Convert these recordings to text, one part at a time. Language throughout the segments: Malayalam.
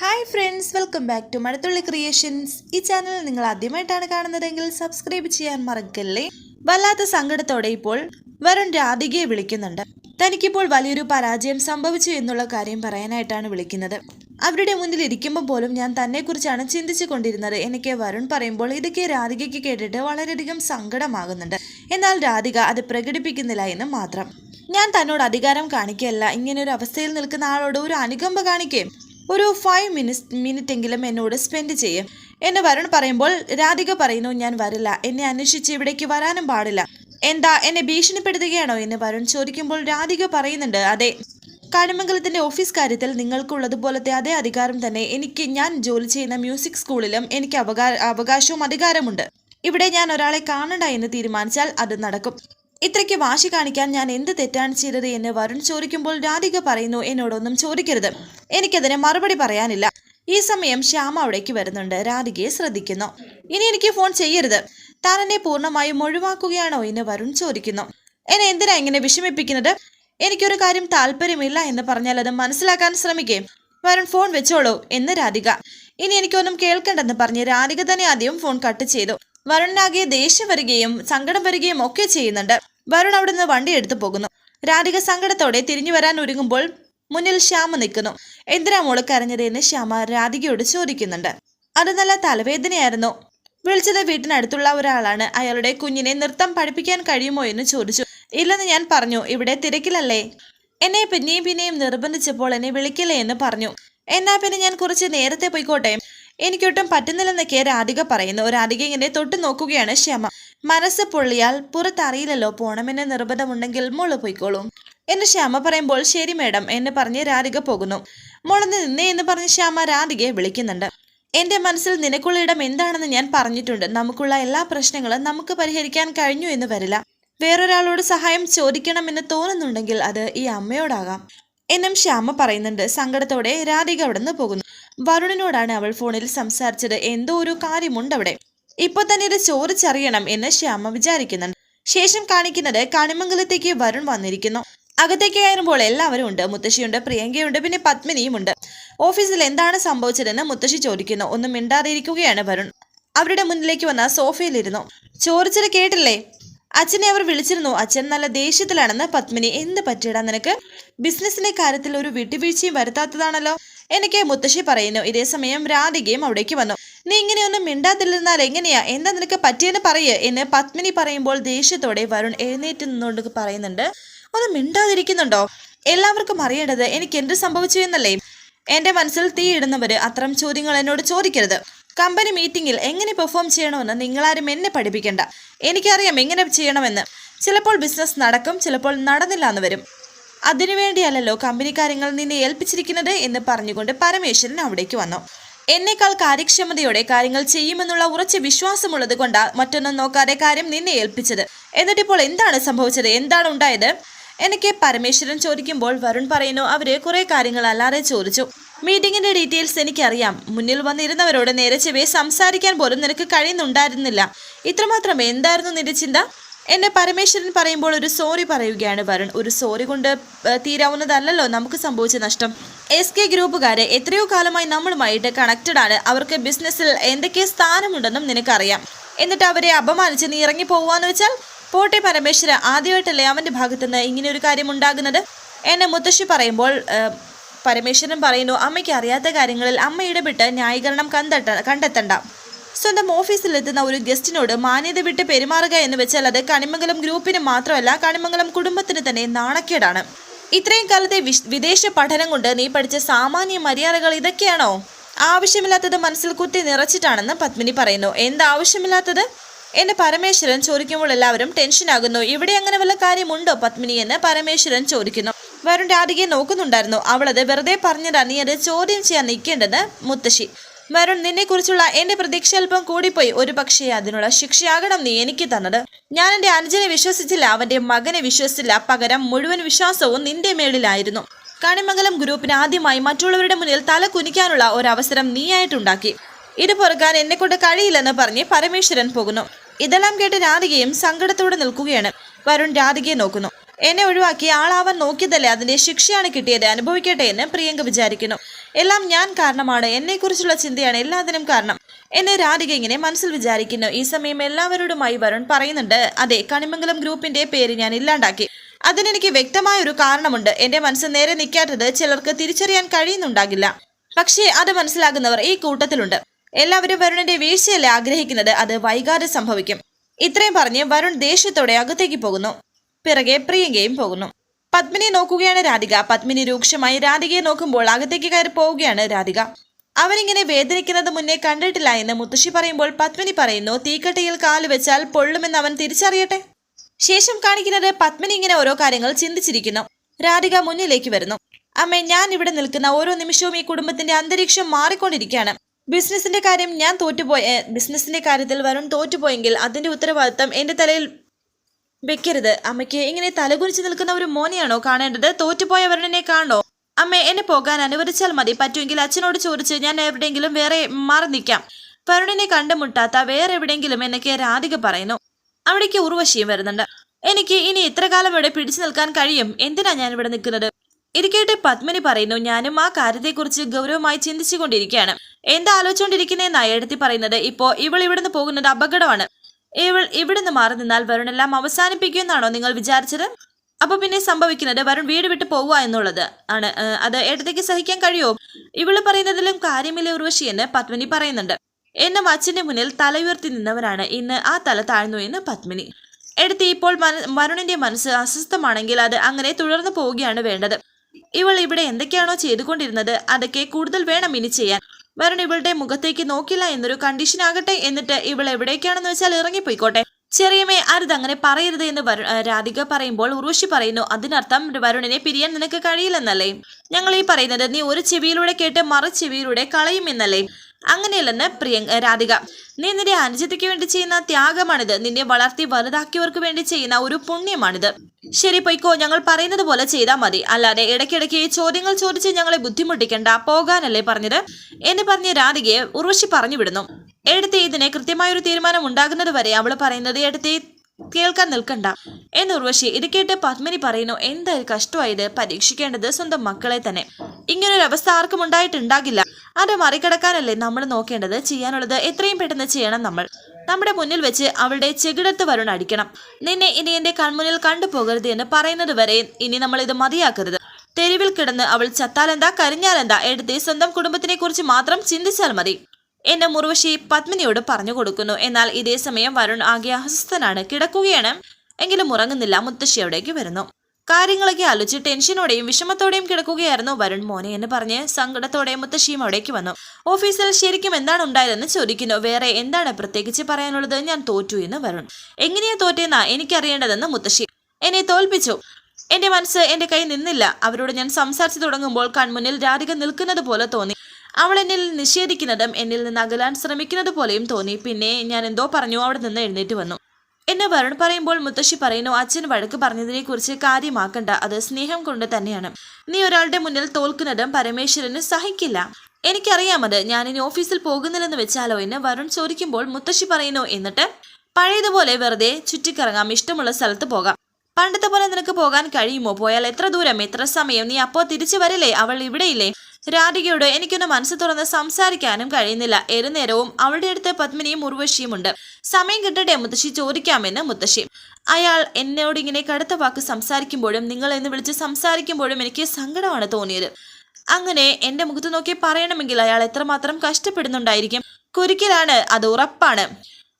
Hi friends welcome back to Mazhathulli creations ഈ ചാനൽ നിങ്ങൾ ആദ്യമായിട്ടാണ് കാണുന്നതെങ്കിൽ സബ്സ്ക്രൈബ് ചെയ്യാൻ മറക്കല്ലേ? വല്ലാത്ത സങ്കടത്തോടെ ഇപ്പോൾ വരുൺ രാധികയെ വിളിക്കുന്നുണ്ട്. തനിക്കിപ്പോൾ വലിയൊരു പരാജയം സംഭവിച്ചു എന്നുള്ള കാര്യം പറയാനായിട്ടാണ് വിളിക്കുന്നത്. അവരുടെ മുന്നിൽ ഇരിക്കുമ്പോൾ പോലും ഞാൻ തന്നെക്കുറിച്ചാണ് ചിന്തിച്ചു കൊണ്ടിരുന്നത് എനിക്ക് വരുൺ പറയുമ്പോൾ ഇതൊക്കെ രാധികയ്ക്ക് കേട്ടിട്ട് വളരെയധികം സങ്കടമാകുന്നുണ്ട്. എന്നാൽ രാധിക അത് പ്രകടിപ്പിക്കുന്നില്ല എന്ന് മാത്രം. ഞാൻ തന്നോട് അധികാരം കാണിക്കുകയല്ല. ഇങ്ങനെ ഒരു അവസ്ഥയിൽ നിൽക്കുന്ന ആളോട് ഒരു അനുകമ്പ കാണിക്കുകയും ഒരു ഫൈവ് മിനിറ്റ് എങ്കിലും എന്നോട് സ്പെൻഡ് ചെയ്യും. എന്നെ വരുൺ പറയുമ്പോൾ രാധിക പറയുന്നു ഞാൻ വരില്ല. എന്നെ അന്വേഷിച്ച് ഇവിടേക്ക് വരാനും പാടില്ല. എന്താ എന്നെ ഭീഷണിപ്പെടുത്തുകയാണോ? എന്ന് വരുൺ ചോദിക്കുമ്പോൾ രാധിക പറയുന്നുണ്ട് അതെ. കാണിമംഗലത്തിന്റെ ഓഫീസ് കാര്യത്തിൽ നിങ്ങൾക്കുള്ളതുപോലത്തെ അതേ അധികാരം തന്നെ എനിക്ക് ഞാൻ ജോലി ചെയ്യുന്ന മ്യൂസിക് സ്കൂളിലും എനിക്ക് അവകാ അവകാശവും അധികാരമുണ്ട്. ഇവിടെ ഞാൻ ഒരാളെ കാണണ്ട എന്ന് തീരുമാനിച്ചാൽ അത് നടക്കും. ഇത്രയ്ക്ക് വാശി കാണിക്കാൻ ഞാൻ എന്ത് തെറ്റാണ് ചെയ്തത് എന്ന് വരുൺ ചോദിക്കുമ്പോൾ രാധിക പറയുന്നു എന്നോടൊന്നും ചോദിക്കരുത്. എനിക്കതിന് മറുപടി പറയാനില്ല. ഈ സമയം ശ്യാമ അവിടേക്ക് വരുന്നുണ്ട്. രാധികയെ ശ്രദ്ധിക്കുന്നു. ഇനി എനിക്ക് ഫോൺ ചെയ്യരുത്. താൻ എന്നെ പൂർണമായും ഒഴിവാക്കുകയാണോ? എന്ന് വരുൺ ചോദിക്കുന്നു. എന്നെ എന്തിനാ ഇങ്ങനെ വിഷമിപ്പിക്കുന്നത്? എനിക്കൊരു കാര്യം താല്പര്യമില്ല എന്ന് പറഞ്ഞാൽ അത് മനസ്സിലാക്കാൻ ശ്രമിക്കേ. വരുൺ ഫോൺ വെച്ചോളൂ എന്ന് രാധിക. ഇനി എനിക്കൊന്നും കേൾക്കണ്ടെന്ന് പറഞ്ഞ് രാധിക തന്നെ ആദ്യം ഫോൺ കട്ട് ചെയ്തു. വരുണിനാകെ ദേഷ്യം വരികയും സങ്കടം വരികയും ഒക്കെ ചെയ്യുന്നുണ്ട്. വരുൺ അവിടെ നിന്ന് വണ്ടി എടുത്തു പോകുന്നു. രാധിക സങ്കടത്തോടെ തിരിഞ്ഞു വരാൻ ഒരുങ്ങുമ്പോൾ മുന്നിൽ ശ്യാമ നിൽക്കുന്നു. എന്തിനാ മോൾ കരഞ്ഞത് എന്ന് ശ്യാമ രാധികയോട് ചോദിക്കുന്നുണ്ട്. അത് നല്ല തലവേദനയായിരുന്നു. വിളിച്ചത് വീട്ടിനടുത്തുള്ള ഒരാളാണ്. അയാളുടെ കുഞ്ഞിനെ നൃത്തം പഠിപ്പിക്കാൻ കഴിയുമോ എന്ന് ചോദിച്ചു. ഇല്ലെന്ന് ഞാൻ പറഞ്ഞു. ഇവിടെ തിരക്കിലല്ലേ. എന്നെ പിന്നെയും പിന്നെയും നിർബന്ധിച്ചപ്പോൾ എന്നെ വിളിക്കില്ലേ എന്ന് പറഞ്ഞു. എന്നാ പിന്നെ ഞാൻ കുറച്ച് നേരത്തെ പോയിക്കോട്ടെ. എനിക്കൊട്ടും പറ്റുന്നില്ലെന്നൊക്കെ രാധിക പറയുന്നു. രാധിക ഇങ്ങനെ തൊട്ടു നോക്കുകയാണ് ശ്യാമ. മനസ്സ് പൊള്ളിയാൽ പുറത്തറിയില്ലല്ലോ പോണമെന്ന് നിർബന്ധമുണ്ടെങ്കിൽ മോൾ പോയിക്കോളും. എന്ന് ശ്യാമ പറയുമ്പോൾ ശരി മേഡം എന്ന് പറഞ്ഞ് രാധിക പോകുന്നു. മുളന്ന് നിന്നേ എന്ന് പറഞ്ഞ് ശ്യാമ രാധികയെ വിളിക്കുന്നുണ്ട്. എന്റെ മനസ്സിൽ നിനക്കുള്ള ഇടം എന്താണെന്ന് ഞാൻ പറഞ്ഞിട്ടുണ്ട്. നമുക്കുള്ള എല്ലാ പ്രശ്നങ്ങളും നമുക്ക് പരിഹരിക്കാൻ കഴിഞ്ഞു എന്ന് വരില്ല. വേറൊരാളോട് സഹായം ചോദിക്കണമെന്ന് തോന്നുന്നുണ്ടെങ്കിൽ അത് ഈ അമ്മയോടാകാം. എന്നും ശ്യാമ പറയുന്നുണ്ട്. സങ്കടത്തോടെ രാധിക അവിടെ നിന്ന് പോകുന്നു. വരുണിനോടാണ് അവൾ ഫോണിൽ സംസാരിച്ചത്. എന്തോ ഒരു കാര്യമുണ്ട് അവിടെ. ഇപ്പൊ തന്നെ ഇത് ചോദിച്ചറിയണം എന്ന് ശ്യാമ വിചാരിക്കുന്നുണ്ട്. ശേഷം കാണിക്കുന്നത് കണിമംഗലത്തേക്ക് വരുൺ വന്നിരിക്കുന്നു. അകത്തേക്ക് കയറുമ്പോൾ എല്ലാവരും ഉണ്ട്. മുത്തശ്ശിയുണ്ട് പ്രിയങ്കയുണ്ട് പിന്നെ പത്മിനിയുമുണ്ട് ഓഫീസിൽ എന്താണ് സംഭവിച്ചതെന്ന് മുത്തശ്ശി ചോദിക്കുന്നു. ഒന്നും മിണ്ടാതിരിക്കുകയാണ് വരുൺ. അവരുടെ മുന്നിലേക്ക് വന്ന സോഫയിലിരുന്നു. ചോദിച്ചത് കേട്ടില്ലേ? അച്ഛനെ അവർ വിളിച്ചിരുന്നു. അച്ഛൻ നല്ല ദേഷ്യത്തിലാണെന്ന് പത്മിനി എന്ത് പറ്റിയടാ നിനക്ക്? ബിസിനസിന്റെ കാര്യത്തിൽ ഒരു വിട്ടുവീഴ്ചയും വരുത്താത്തതാണല്ലോ. എനിക്ക് മുത്തശ്ശി പറയുന്നു ഇതേസമയം രാധികയും അവിടേക്ക് വന്നു. നീ ഇങ്ങനെയൊന്നും മിണ്ടാതിരുന്നാൽ എങ്ങനെയാ? എന്താ നിനക്ക് പറ്റിയെന്ന് പറയേ എന്ന് പത്മിനി പറയുമ്പോൾ ദേഷ്യത്തോടെ വരുൺ എഴുന്നേറ്റ് നിന്നുകൊണ്ട് പറയുന്നുണ്ട് ഒന്ന് മിണ്ടാതിരിക്കുന്നുണ്ടോ? എല്ലാവർക്കും അറിയേണ്ടത് എനിക്ക് എന്ത് സംഭവിച്ചു എന്നല്ലേ? എന്റെ മനസ്സിൽ തീയിടുന്നവര് അത്തരം ചോദ്യങ്ങൾ എന്നോട് ചോദിക്കരുത്. കമ്പനി മീറ്റിംഗിൽ എങ്ങനെ പെർഫോം ചെയ്യണമെന്ന് നിങ്ങളാരും എന്നെ പഠിപ്പിക്കണ്ട. എനിക്കറിയാം എങ്ങനെ ചെയ്യണമെന്ന്. ചിലപ്പോൾ ബിസിനസ് നടക്കും ചിലപ്പോൾ നടന്നില്ല എന്ന് വരും. അതിനുവേണ്ടിയല്ലോ കമ്പനി കാര്യങ്ങൾ നിന്നെ ഏൽപ്പിച്ചിരിക്കുന്നത് എന്ന് പറഞ്ഞുകൊണ്ട് പരമേശ്വരൻ അവിടേക്ക് വന്നു. എന്നേക്കാൾ കാര്യക്ഷമതയോടെ കാര്യങ്ങൾ ചെയ്യുമെന്നുള്ള ഉറച്ച വിശ്വാസമുള്ളത് കൊണ്ടാ മറ്റൊന്നും നോക്കാതെ കാര്യം നിന്നെ ഏൽപ്പിച്ചത്. എന്നിട്ടിപ്പോൾ എന്താണ് സംഭവിച്ചത്? എന്താണ് ഉണ്ടായത്? എനിക്ക് പരമേശ്വരൻ ചോദിക്കുമ്പോൾ വരുൺ പറയുന്നു അവർ കുറെ കാര്യങ്ങൾ അല്ലാതെ ചോദിച്ചു. മീറ്റിംഗിന്റെ ഡീറ്റെയിൽസ് എനിക്കറിയാം. മുന്നിൽ വന്നിരുന്നവരോട് നേരെ സംസാരിക്കാൻ പോലും നിനക്ക് കഴിയുന്നുണ്ടായിരുന്നില്ല. ഇത്രമാത്രം എന്തായിരുന്നു നിന്റെ ചിന്ത? എന്നെ പരമേശ്വരൻ പറയുമ്പോൾ ഒരു സോറി പറയുകയാണ് വരുൺ. ഒരു സോറി കൊണ്ട് തീരാവുന്നതല്ലോ തീരാവുന്നതല്ലല്ലോ നമുക്ക് സംഭവിച്ച നഷ്ടം. എസ് കെ ഗ്രൂപ്പുകാരെ എത്രയോ കാലമായി നമ്മളുമായിട്ട് കണക്റ്റഡ് ആണ്. അവർക്ക് ബിസിനസ്സിൽ എന്തൊക്കെ സ്ഥാനമുണ്ടെന്നും നിനക്കറിയാം. എന്നിട്ട് അവരെ അപമാനിച്ച് നീ ഇറങ്ങി പോവാന്ന് വെച്ചാൽ? പോട്ടെ പരമേശ്വര ആദ്യമായിട്ടല്ലേ അവന്റെ ഭാഗത്തുനിന്ന് ഇങ്ങനെ ഒരു കാര്യം ഉണ്ടാകുന്നത്? എന്നെ മുത്തശ്ശി പറയുമ്പോൾ പരമേശ്വരൻ പറയുന്നു അമ്മയ്ക്ക് അറിയാത്ത കാര്യങ്ങളിൽ അമ്മ ഇടപെട്ട് ന്യായീകരണം കണ്ടെത്ത കണ്ടെത്തണ്ട. സ്വന്തം ഓഫീസിലെത്തുന്ന ഒരു ഗസ്റ്റിനോട് മാന്യത വിട്ട് പെരുമാറുക എന്ന് വെച്ചാൽ അത് കണിമംഗലം ഗ്രൂപ്പിന് മാത്രമല്ല കണിമംഗലം കുടുംബത്തിന് തന്നെ നാണക്കേടാണ്. ഇത്രയും കാലത്തെ വിദേശ പഠനം കൊണ്ട് നീ പഠിച്ച സാമാന്യ മര്യാദകൾ ഇതൊക്കെയാണോ? ആവശ്യമില്ലാത്തത് മനസ്സിൽ കുത്തി നിറച്ചിട്ടാണെന്ന് പത്മിനി പറയുന്നു. എന്താവശ്യമില്ലാത്തത് എന്നെ പരമേശ്വരൻ ചോദിക്കുമ്പോൾ എല്ലാവരും ടെൻഷനാകുന്നു. ഇവിടെ അങ്ങനെ വല്ല കാര്യമുണ്ടോ? പത്മിനി എന്ന് പരമേശ്വരൻ ചോദിക്കുന്നു. വരുൺ രാധികയെ നോക്കുന്നുണ്ടായിരുന്നു. അവളത് വെറുതെ പറഞ്ഞതാ നീ അത് ചോദ്യം ചെയ്യാൻ നിൽക്കേണ്ടത് മുത്തശ്ശി. വരുൺ നിന്നെക്കുറിച്ചുള്ള എന്റെ പ്രതീക്ഷ അല്പം കൂടിപ്പോയി. ഒരു പക്ഷേ അതിനുള്ള ശിക്ഷയാകണം നീ എനിക്ക് തന്നത്. ഞാൻ എന്റെ അനുജനെ വിശ്വസിച്ചില്ല അവന്റെ മകനെ വിശ്വസിച്ചില്ല. പകരം മുഴുവൻ വിശ്വാസവും നിന്റെ മേളിലായിരുന്നു. കണിമംഗലം ഗ്രൂപ്പിന് ആദ്യമായി മറ്റുള്ളവരുടെ മുന്നിൽ തല കുനിക്കാനുള്ള ഒരവസരം നീയായിട്ടുണ്ടാക്കി. ഇത് പൊറുക്കാൻ എന്നെക്കൊണ്ട് കഴിയില്ലെന്ന് പറഞ്ഞ് പരമേശ്വരൻ പോകുന്നു. ഇതെല്ലാം കേട്ട് രാധികയും സങ്കടത്തോടെ നിൽക്കുകയാണ്. വരുൺ രാധികയെ നോക്കുന്നു. എന്നെ ഒഴിവാക്കി ആളാവാൻ നോക്കിയതല്ലേ? അതിന്റെ ശിക്ഷയാണ് കിട്ടിയത്. അനുഭവിക്കട്ടെ എന്ന് പ്രിയങ്ക വിചാരിക്കുന്നു. എല്ലാം ഞാൻ കാരണമാണ്. എന്നെക്കുറിച്ചുള്ള ചിന്തയാണ് എല്ലാത്തിനും കാരണം. എന്നെ രാധിക ഇങ്ങനെ മനസ്സിൽ വിചാരിക്കുന്നു. ഈ സമയം എല്ലാവരോടുമായി വരുൺ പറയുന്നുണ്ട്. അതെ കണിമംഗലം ഗ്രൂപ്പിന്റെ പേര് ഞാൻ ഇല്ലാണ്ടാക്കി. അതിനെനിക്ക് വ്യക്തമായ ഒരു കാരണമുണ്ട്. എന്റെ മനസ്സ് നേരെ നിൽക്കാത്തത് ചിലർക്ക് തിരിച്ചറിയാൻ കഴിയുന്നുണ്ടാകില്ല. പക്ഷേ അത് മനസ്സിലാകുന്നവർ ഈ കൂട്ടത്തിലുണ്ട്. എല്ലാവരും വരുണിന്റെ വീഴ്ചയല്ലേ ആഗ്രഹിക്കുന്നത്? അത് വൈകാതെ സംഭവിക്കും. ഇത്രയും പറഞ്ഞ് വരുൺ ദേഷ്യത്തോടെ അകത്തേക്ക് പോകുന്നു. പിറകെ പ്രിയങ്കയും പോകുന്നു. പത്മിനി നോക്കുകയാണ് രാധിക. പത്മിനി രൂക്ഷമായി രാധികയെ നോക്കുമ്പോൾ അകത്തേക്ക് കയറി പോവുകയാണ് രാധിക. അവനിങ്ങനെ വേദനിക്കുന്നത് മുന്നേ കണ്ടിട്ടില്ല എന്ന് മുത്തശ്ശി പറയുമ്പോൾ പത്മിനി പറയുന്നു തീക്കട്ടിയിൽ കാൽ വെച്ചാൽ പൊള്ളുമെന്ന് അവൻ തിരിച്ചറിയട്ടെ? ശേഷം കാണിക്കുന്നത് പത്മിനി ഇങ്ങനെ ഓരോ കാര്യങ്ങൾ ചിന്തിച്ചിരിക്കുന്നു. രാധിക മുന്നിലേക്ക് വരുന്നു. അമ്മേ ഞാൻ ഇവിടെ നിൽക്കുന്ന ഓരോ നിമിഷവും ഈ കുടുംബത്തിന്റെ അന്തരീക്ഷം മാറിക്കൊണ്ടിരിക്കുകയാണ്. ബിസിനസിന്റെ കാര്യം ഞാൻ തോറ്റുപോയ ബിസിനസിന്റെ കാര്യത്തിൽ വരുൺ തോറ്റുപോയെങ്കിൽ അതിന്റെ ഉത്തരവാദിത്തം എന്റെ തലയിൽ വെക്കരുത്. അമ്മയ്ക്ക് ഇങ്ങനെ തലകുനിച്ച് നിൽക്കുന്ന ഒരു മോനെയാണോ കാണേണ്ടത്? തോറ്റുപോയ വരുണിനെ കാണോ അമ്മേ എന്നെ പോകാൻ അനുവദിച്ചാൽ മതി. പറ്റുമെങ്കിൽ അച്ഛനോട് ചോദിച്ച് ഞാൻ എവിടെയെങ്കിലും വേറെ മാറി നിൽക്കാം. വരുണിനെ കണ്ടുമുട്ടാത്ത വേറെ എവിടെയെങ്കിലും എന്നൊക്കെ രാധിക പറയുന്നു. അവിടേക്ക് ഉർവശിയും വരുന്നുണ്ട്. എനിക്ക് ഇനി ഇത്ര കാലം ഇവിടെ പിടിച്ചു നിൽക്കാൻ കഴിയും. എന്തിനാ ഞാൻ ഇവിടെ നിൽക്കുന്നത്? ഇത് കേട്ട് പത്മിനി പറയുന്നു ഞാനും ആ കാര്യത്തെക്കുറിച്ച് ഗൗരവമായി ചിന്തിച്ചുകൊണ്ടിരിക്കുകയാണ്. എന്താ ആലോചിച്ചുകൊണ്ടിരിക്കുന്നതെന്നാണ് എഴുത്തി പറയുന്നത്? ഇപ്പോ ഇവൾ ഇവിടുന്ന് പോകുന്നത് അപകടമാണ്. ഇവൾ ഇവിടുന്ന് മാറി നിന്നാൽ വരുണെല്ലാം അവസാനിപ്പിക്കുമെന്നാണോ നിങ്ങൾ വിചാരിച്ചത്? അപ്പൊ പിന്നെ സംഭവിക്കുന്നത് വരുൺ വീട് വിട്ട് പോവുക എന്നുള്ളത് ആണ്. അത് ഏട്ടത്തേക്ക് സഹിക്കാൻ കഴിയോ? ഇവൾ പറയുന്നതിലും കാര്യമില്ല ഉർവശി എന്ന് പത്മിനി പറയുന്നുണ്ട്. എന്നും അച്ഛന്റെ മുന്നിൽ തലയുയർത്തി നിന്നവരാണ്. ഇന്ന് ആ തല താഴ്ന്നു എന്ന് പത്മിനി. എടുത്ത് ഇപ്പോൾ വരുണിന്റെ മനസ്സ് അസ്വസ്ഥമാണെങ്കിൽ അത് അങ്ങനെ തുടർന്നു പോവുകയാണ് വേണ്ടത്. ഇവൾ ഇവിടെ എന്തൊക്കെയാണോ ചെയ്തുകൊണ്ടിരുന്നത്? അതൊക്കെ കൂടുതൽ വേണം ഇനി ചെയ്യാൻ. വരുൺ ഇവളുടെ മുഖത്തേക്ക് നോക്കില്ല എന്നൊരു കണ്ടീഷൻ ആകട്ടെ എന്നിട്ട് ഇവൾ എവിടേക്കാണെന്ന് വെച്ചാൽ ഇറങ്ങിപ്പോയിക്കോട്ടെ. ചെറിയമേ അരുത് അങ്ങനെ പറയരുത് എന്ന് രാധിക പറയുമ്പോൾ ഉർവശി പറയുന്നു അതിനർത്ഥം വരുണിനെ പിരിയാൻ നിനക്ക് കഴിയില്ലെന്നല്ലേ? ഞങ്ങൾ ഈ പറയുന്നത് നീ ഒരു ചെവിയിലൂടെ കേട്ട് മറു ചെവിയിലൂടെ കളയുമെന്നല്ലേ അങ്ങനെയല്ലെന്ന് പ്രിയങ്ക രാധിക. നീ നിന്റെ അനുജത്തിക്ക് വേണ്ടി ചെയ്യുന്ന ത്യാഗമാണിത്. നിന്നെ വളർത്തി വലുതാക്കിയവർക്ക് വേണ്ടി ചെയ്യുന്ന ഒരു പുണ്യമാണിത്. ശരി പൊയ്ക്കോ ഞങ്ങൾ പറയുന്നത് പോലെ ചെയ്താൽ മതി. അല്ലാതെ ഇടയ്ക്കിടയ്ക്ക് ചോദ്യങ്ങൾ ചോദിച്ച് ഞങ്ങളെ ബുദ്ധിമുട്ടിക്കണ്ട. പോകാനല്ലേ പറഞ്ഞത്? എന്ന് പറഞ്ഞ് രാധികയെ ഉർവശി പറഞ്ഞു വിടുന്നു. എടുത്ത് ഇതിന് കൃത്യമായൊരു തീരുമാനം ഉണ്ടാകുന്നത് വരെ അവൾ പറയുന്നത് എടുത്ത് കേൾക്കാൻ നിൽക്കണ്ട. എന്ന് ഉർവശി ഇത് കേട്ട് പത്മിനി പറയുന്നു എന്തായാലും കഷ്ടമായത്? പരീക്ഷിക്കേണ്ടത് സ്വന്തം മക്കളെ തന്നെ. ഇങ്ങനൊരു അവസ്ഥ ആർക്കും ഉണ്ടായിട്ടുണ്ടാകില്ല. അത് മറികടക്കാനല്ലേ നമ്മൾ നോക്കേണ്ടത്? ചെയ്യാനുള്ളത് എത്രയും പെട്ടെന്ന് ചെയ്യണം നമ്മൾ. നമ്മുടെ മുന്നിൽ വെച്ച് അവളുടെ ചെകിടത്ത് വരുൺ അടിക്കണം. നിന്നെ ഇനി എന്റെ കൺമുന്നിൽ കണ്ടുപോകരുത് എന്ന് പറയുന്നത് വരെ ഇനി നമ്മൾ ഇത് മതിയാക്കരുത്. തെരുവിൽ കിടന്ന് അവൾ ചത്താലെന്താ കരിഞ്ഞാലെന്താ? എടുത്ത് സ്വന്തം കുടുംബത്തിനെ കുറിച്ച് മാത്രം ചിന്തിച്ചാൽ മതി. എന്നെ മുറുവശി പത്മിനിയോട് പറഞ്ഞു കൊടുക്കുന്നു. എന്നാൽ ഇതേ സമയം വരുൺ ആകെ അസ്വസ്ഥനാണ്. കിടക്കുകയാണ്. എങ്കിലും ഉറങ്ങുന്നില്ല. മുത്തശ്ശി അവിടേക്ക് വരുന്നു. കാര്യങ്ങളൊക്കെ ആലോചിച്ച് ടെൻഷനോടെയും വിഷമത്തോടെയും കിടക്കുകയായിരുന്നു വരുൺ മോനെ എന്ന് പറഞ്ഞ് സങ്കടത്തോടെ മുത്തശ്ശിയും അവിടേക്ക് വന്നു. ഓഫീസിൽ ശരിക്കും എന്താണ് ഉണ്ടായതെന്ന് ചോദിക്കുന്നു. വേറെ എന്താണ് പ്രത്യേകിച്ച് പറയാനുള്ളത്? ഞാൻ തോറ്റു എന്ന് വരുൺ. എങ്ങനെയാ തോറ്റെന്നാ? എനിക്കറിയേണ്ടതെന്ന് മുത്തശ്ശി എന്നെ തോൽപ്പിച്ചു. എന്റെ മനസ്സ് എന്റെ കൈ നിന്നില്ല. അവരോട് ഞാൻ സംസാരിച്ചു തുടങ്ങുമ്പോൾ കൺമുന്നിൽ രാധിക നിൽക്കുന്നത് പോലെ തോന്നി. അവൾ എന്നിൽ നിഷേധിക്കുന്നതും എന്നിൽ നിന്ന് അകലാൻ ശ്രമിക്കുന്നത് പോലെയും തോന്നി. പിന്നെ ഞാൻ എന്തോ പറഞ്ഞു അവിടെ നിന്ന് എഴുന്നേറ്റ് വന്നു. എന്നെ വരുൺ പറയുമ്പോൾ മുത്തശ്ശി പറയുന്നു അച്ഛൻ വഴക്ക് പറഞ്ഞതിനെ കുറിച്ച് കാര്യമാക്കണ്ട. അത് സ്നേഹം കൊണ്ട് തന്നെയാണ്. നീ ഒരാളുടെ മുന്നിൽ തോൽക്കുന്നതും പരമേശ്വരന് സഹിക്കില്ല. എനിക്കറിയാം അത് ഞാൻ ഇനി ഓഫീസിൽ പോകുന്നില്ലെന്ന് വെച്ചാലോ എന്ന് വരുൺ ചോദിക്കുമ്പോൾ മുത്തശ്ശി പറയുന്നു എന്നിട്ട്? പഴയതുപോലെ വെറുതെ ചുറ്റിക്കറങ്ങാം. ഇഷ്ടമുള്ള സ്ഥലത്ത് പോകാം. പണ്ടത്തെ പോലെ നിനക്ക് പോകാൻ കഴിയുമോ? പോയാൽ എത്ര ദൂരം എത്ര സമയം? നീ അപ്പോ തിരിച്ചു വരില്ലേ? അവൾ ഇവിടെയില്ലേ? രാധികയോട് എനിക്കൊന്ന് മനസ്സ് തുറന്ന് സംസാരിക്കാനും കഴിയുന്നില്ല. ഏതു നേരവും അവളുടെ അടുത്ത് പത്മിനിയും ഉർവശിയും ഉണ്ട് സമയം കിട്ടട്ടെ മുത്തശ്ശി. ചോദിക്കാമെന്ന് മുത്തശ്ശി. അയാൾ എന്നോട് ഇങ്ങനെ കടുത്ത വാക്ക് സംസാരിക്കുമ്പോഴും നിങ്ങൾ എന്ന് വിളിച്ച് സംസാരിക്കുമ്പോഴും എനിക്ക് സങ്കടമാണ് തോന്നിയത്. അങ്ങനെ എന്റെ മുഖത്ത് നോക്കി പറയണമെങ്കിൽ അയാൾ എത്രമാത്രം കഷ്ടപ്പെടുന്നുണ്ടായിരിക്കും. കുരുക്കിലാണ്. അത് ഉറപ്പാണ്.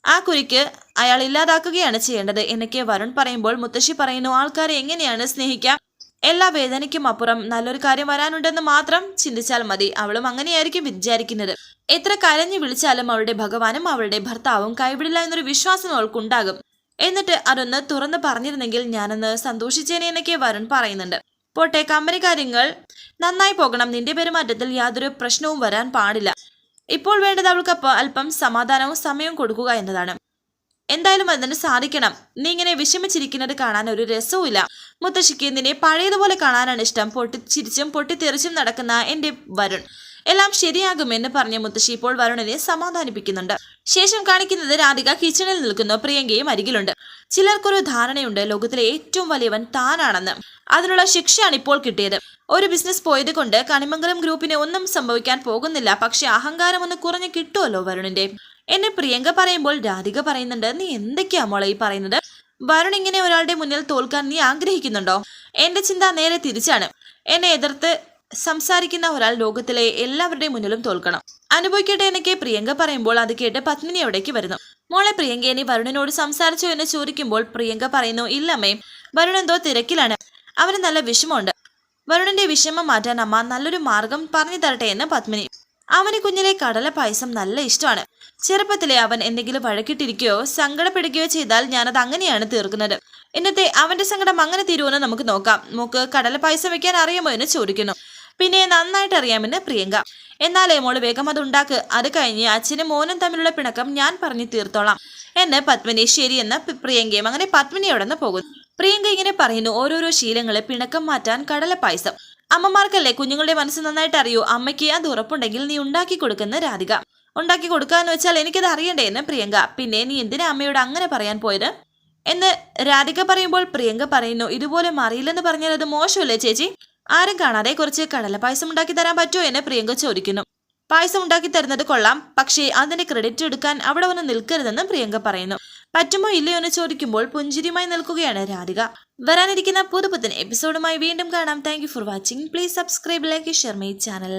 ആ കുരിക്ക് അയാൾ ഇല്ലാതാക്കുകയാണ് ചെയ്യേണ്ടത്. എന്നൊക്കെ വരുൺ പറയുമ്പോൾ മുത്തശ്ശി പറയുന്നു ആൾക്കാരെ എങ്ങനെയാണ് സ്നേഹിക്കാം? എല്ലാ വേദനയ്ക്കും അപ്പുറം നല്ലൊരു കാര്യം വരാനുണ്ടെന്ന് മാത്രം ചിന്തിച്ചാൽ മതി. അവളും അങ്ങനെയായിരിക്കും വിചാരിക്കുന്നത്. എത്ര കരഞ്ഞു വിളിച്ചാലും അവളുടെ ഭഗവാനും അവളുടെ ഭർത്താവും കൈവിടില്ല എന്നൊരു വിശ്വാസം അവൾക്കുണ്ടാകും. എന്നിട്ട് അതൊന്ന് തുറന്ന് പറഞ്ഞിരുന്നെങ്കിൽ ഞാനൊന്ന് സന്തോഷിച്ചേനെ എന്നൊക്കെ വരുൺ പറയുന്നുണ്ട്. പോട്ടെ കമ്പനി കാര്യങ്ങൾ നന്നായി പോകണം. നിന്റെ പെരുമാറ്റത്തിൽ യാതൊരു പ്രശ്നവും വരാൻ പാടില്ല. ഇപ്പോൾ വേണ്ടത് അവൾക്ക് അപ്പൊ അല്പം സമാധാനവും സമയവും കൊടുക്കുക എന്നതാണ്. എന്തായാലും അതിന് സാധിക്കണം. നീ ഇങ്ങനെ വിഷമിച്ചിരിക്കുന്നത് കാണാൻ ഒരു രസവുമില്ല. മുത്തശ്ശിക്ക് നിന്നെ പഴയതുപോലെ കാണാനാണ് ഇഷ്ടം. പൊട്ടിച്ചിരിച്ചും പൊട്ടിത്തെറിച്ചും നടക്കുന്ന എന്റെ വരുൺ. എല്ലാം ശരിയാകുമെന്ന് പറഞ്ഞ മുത്തശ്ശി ഇപ്പോൾ വരുണിനെ സമാധാനിപ്പിക്കുന്നുണ്ട്. ശേഷം കാണിക്കുന്നത് രാധിക കിച്ചണിൽ നിൽക്കുന്നു. പ്രിയങ്കയും അരികിലുണ്ട്. ചിലർക്കൊരു ധാരണയുണ്ട്. ലോകത്തിലെ ഏറ്റവും വലിയവൻ താനാണെന്ന്. അതിനുള്ള ശിക്ഷയാണ് ഇപ്പോൾ കിട്ടിയത്. ഒരു ബിസിനസ് പോയത് കൊണ്ട് കണിമംഗലം ഗ്രൂപ്പിന് ഒന്നും സംഭവിക്കാൻ പോകുന്നില്ല. പക്ഷെ അഹങ്കാരം ഒന്ന് കുറഞ്ഞു കിട്ടുമല്ലോ വരുണിന്റെ എന്നെ പ്രിയങ്ക പറയുമ്പോൾ രാധിക പറയുന്നുണ്ട് നീ എന്തൊക്കെയാ മോളെ ഈ പറയുന്നത്? വരുൺ ഇങ്ങനെ ഒരാളുടെ മുന്നിൽ തോൽക്കാൻ നീ ആഗ്രഹിക്കുന്നുണ്ടോ? എന്റെ ചിന്ത നേരെ തിരിച്ചാണ്. എന്നെ എതിർത്ത് സംസാരിക്കുന്ന ഒരാൾ ലോകത്തിലെ എല്ലാവരുടെയും മുന്നിലും തോൽക്കണം. അനുഭവിക്കട്ടെ എന്നൊക്കെ പ്രിയങ്ക പറയുമ്പോൾ അത് കേട്ട് പത്മിനി അവിടേക്ക് വരുന്നു. മോളെ പ്രിയങ്ക ഇനി വരുണിനോട് സംസാരിച്ചോ എന്ന് ചോദിക്കുമ്പോൾ പ്രിയങ്ക പറയുന്നു ഇല്ലമ്മേ വരുൺ എന്തോ തിരക്കിലാണ്. അവന് നല്ല വിഷമമുണ്ട്. വരുണിന്റെ വിഷമം മാറ്റാൻ അമ്മ നല്ലൊരു മാർഗം പറഞ്ഞു തരട്ടെ എന്ന് പത്മിനി അവന് കുഞ്ഞിലെ കടല പായസം നല്ല ഇഷ്ടമാണ്. ചെറുപ്പത്തിലെ അവൻ എന്തെങ്കിലും വഴക്കിട്ടിരിക്കുകയോ സങ്കടപ്പെടുകയോ ചെയ്താൽ ഞാനത് അങ്ങനെയാണ് തീർക്കുന്നത്. ഇന്നത്തെ അവന്റെ സങ്കടം അങ്ങനെ തീരുമെന്ന് നമുക്ക് നോക്കാം. മോക്ക് കടല പായസം വെക്കാൻ അറിയാമോ എന്ന് ചോദിക്കുന്നു. പിന്നെ നന്നായിട്ട് അറിയാമെന്ന് പ്രിയങ്ക. എന്നാലേ മോൾ വേഗം അത് ഉണ്ടാക്ക്. അത് കഴിഞ്ഞ് അച്ഛനും മോനും തമ്മിലുള്ള പിണക്കം ഞാൻ പറഞ്ഞു തീർത്തോളാം എന്ന് പത്മിനി ശരിയെന്ന് പ്രിയങ്കയും അങ്ങനെ പത്മിനി അവിടെ നിന്ന് പോകുന്നു. പ്രിയങ്ക ഇങ്ങനെ പറയുന്നു ഓരോരോ ശീലങ്ങളെ പിണക്കം മാറ്റാൻ കടല പായസം. അമ്മമാർക്കല്ലേ കുഞ്ഞുങ്ങളുടെ മനസ്സ് നന്നായിട്ട് അറിയൂ? അമ്മയ്ക്ക് അത് ഉറപ്പുണ്ടെങ്കിൽ നീ ഉണ്ടാക്കി കൊടുക്കുന്ന രാധിക. ഉണ്ടാക്കി കൊടുക്കാന്ന് വെച്ചാൽ എനിക്കത് അറിയണ്ടേ എന്ന് പ്രിയങ്ക. പിന്നെ നീ എന്തിനാ അമ്മയോട് അങ്ങനെ പറയാൻ പോയത്? എന്ന് രാധിക പറയുമ്പോൾ പ്രിയങ്ക പറയുന്നു ഇതുപോലെ മറിയില്ലെന്ന് പറഞ്ഞാൽ അത് മോശമല്ലേ ചേച്ചി? ആരും കാണാതെ കുറച്ച് കടല പായസം ഉണ്ടാക്കി തരാൻ പറ്റുമോ? എന്ന് പ്രിയങ്ക ചോദിക്കുന്നു. പായസം ഉണ്ടാക്കി തരുന്നത് കൊള്ളാം പക്ഷേ അതിന്റെ ക്രെഡിറ്റ് എടുക്കാൻ അവിടെ വന്ന് നിൽക്കരുതെന്ന് പ്രിയങ്ക പറയുന്നു. പറ്റുമോ ഇല്ലയോ എന്ന് ചോദിക്കുമ്പോൾ പുഞ്ചിരിയുമായി നിൽക്കുകയാണ് രാധിക. വരാനിരിക്കുന്ന പുതുപുത്തൻ എപ്പിസോഡുമായി വീണ്ടും കാണാം. Thank for watching please subscribe like share my channel